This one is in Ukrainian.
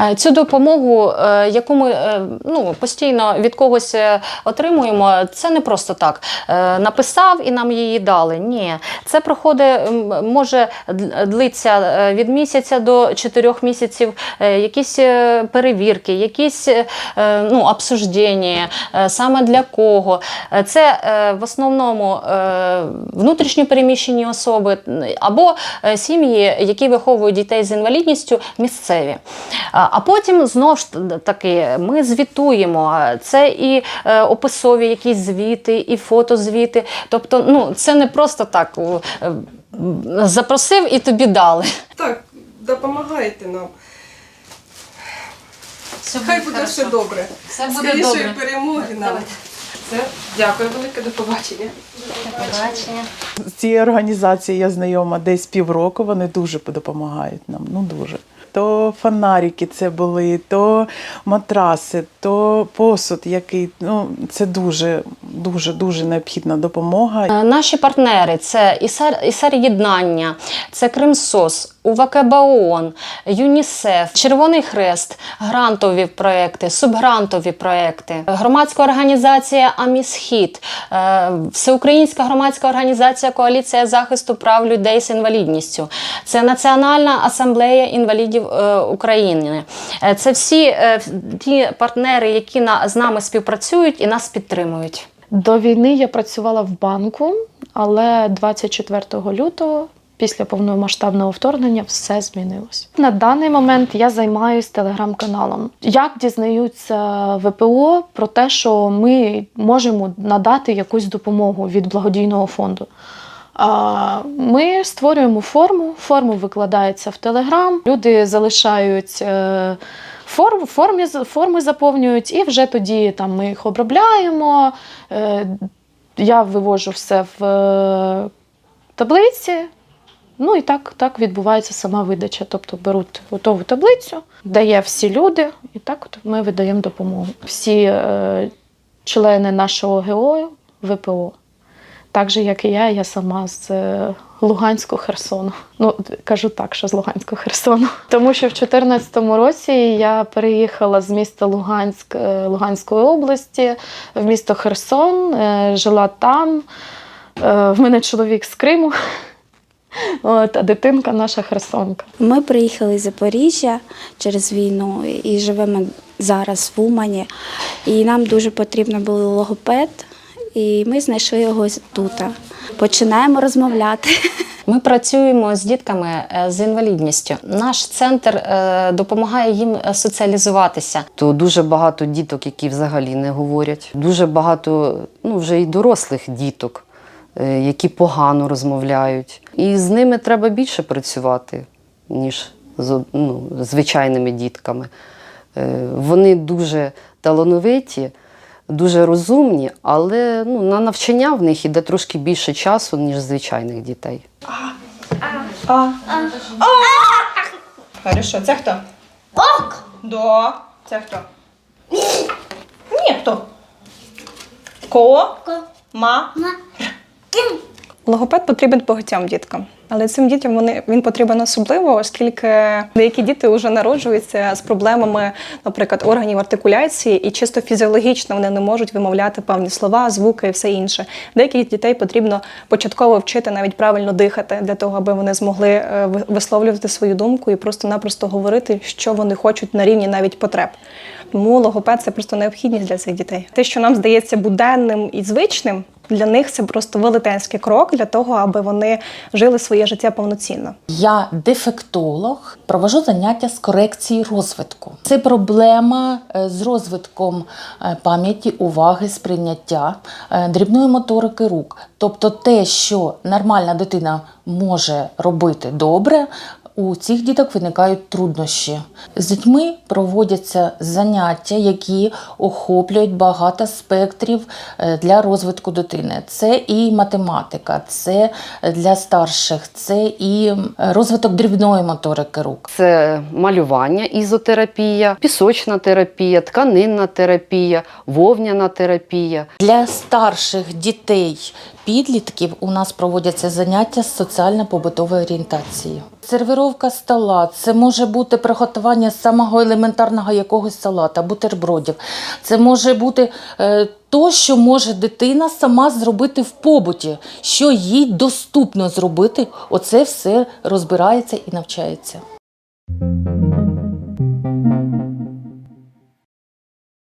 Е, Цю допомогу, е, яку ми е, ну, постійно від когось отримуємо, це не просто так. Написав і нам її дали. Ні, це проходить, може длиться від місяця до чотирьох місяців, якісь перевірки, якісь ну, обсуждення, саме для кого. Це в основному внутрішньо переміщені особи або сім'ї, які виховують дітей з інвалідністю, місцеві. А потім знову ж таки ми звітуємо. Це і е, описові якісь звіти, і фотозвіти. Тобто, ну це не просто так е, запросив і тобі дали. Так, допомагайте нам. Хай буде все добре. Все буде Скорішої добре. перемоги нам. Все, дякую велике, до побачення. Побачення. З цією організацією я знайома десь півроку, вони дуже допомагають нам. Ну дуже. То фонарики це були, то матраси, то посуд, який ну це дуже, дуже, дуже необхідна допомога. Е, Наші партнери це ІСАР, Єднання, це Кримсос, УВКБ ООН, ЮНІСЕФ, Червоний Хрест, грантові проекти, субгрантові проекти, громадська організація Амісхід, е, Всеукраїнська громадська організація Коаліція захисту прав людей з інвалідністю, це Національна асамблея інвалідів е, України. Е, Це всі е, ті партнери, які на, з нами співпрацюють і нас підтримують. До війни я працювала в банку, але 24 лютого, після повномасштабного вторгнення, все змінилось. На даний момент я займаюся телеграм-каналом. Як дізнаються ВПО про те, що ми можемо надати якусь допомогу від благодійного фонду? Ми створюємо форму, форму викладається в Телеграм. Люди залишають е, форму, формі, форми заповнюють, і вже тоді там ми їх обробляємо. Е, Я вивожу все в е, таблиці. Ну і так, так відбувається сама видача. Тобто беруть готову таблицю, дає всі люди, і так от ми видаємо допомогу. Всі е, члени нашого ГО ВПО. Так же, як і я, я сама з е, Луганського Херсону. Ну, кажу так, що з Луганського Херсону. Тому що в 2014 році я переїхала з міста Луганськ е, Луганської області в місто Херсон, е, жила там. В мене чоловік з Криму, От, а дитинка наша Херсонка. Ми приїхали з Запоріжжя через війну і живемо зараз в Умані. І нам дуже потрібен був логопед, і ми знайшли його тут. Починаємо розмовляти. Ми працюємо з дітками е, з інвалідністю. Наш центр е, допомагає їм е, соціалізуватися. то дуже багато діток, які взагалі не говорять. Дуже багато ну, вже і дорослих діток, які погано розмовляють. І з ними треба більше працювати, ніж з ну, звичайними дітками. Вони дуже талановиті, дуже розумні, але ну, на навчання в них іде трошки більше часу, ніж звичайних дітей. А. Хорошо, це хто? Ок. До. Це хто? Ні, хто? Ко. Ма. Логопед потрібен багатьом діткам, але цим дітям вони він потрібен особливо, оскільки деякі діти вже народжуються з проблемами, наприклад, органів артикуляції, і чисто фізіологічно вони не можуть вимовляти певні слова, звуки і все інше. Деяких дітей потрібно початково вчити навіть правильно дихати для того, аби вони змогли е, висловлювати свою думку і просто-напросто говорити, що вони хочуть на рівні навіть потреб. Тому логопед це просто необхідність для цих дітей. Те, що нам здається буденним і звичним, для них це просто велетенський крок для того, аби вони жили своє життя повноцінно. Я дефектолог, провожу заняття з корекції розвитку. Це проблема е, з розвитком е, пам'яті, уваги, сприйняття, е, дрібної моторики рук. Тобто те, що нормальна дитина може робити добре. У цих діток виникають труднощі. З дітьми проводяться заняття, які охоплюють багато спектрів е, для розвитку дитини. Це і математика, це для старших, це і розвиток дрібної моторики рук. Це малювання, ізотерапія, пісочна терапія, тканинна терапія, вовняна терапія. Для старших дітей, підлітків у нас проводяться заняття з соціально-побутової орієнтації. Сервіровка стола, це може бути приготування самого елементарного якогось салата, бутербродів. Це може бути е, то, що може дитина сама зробити в побуті, що їй доступно зробити. Оце все розбирається і навчається.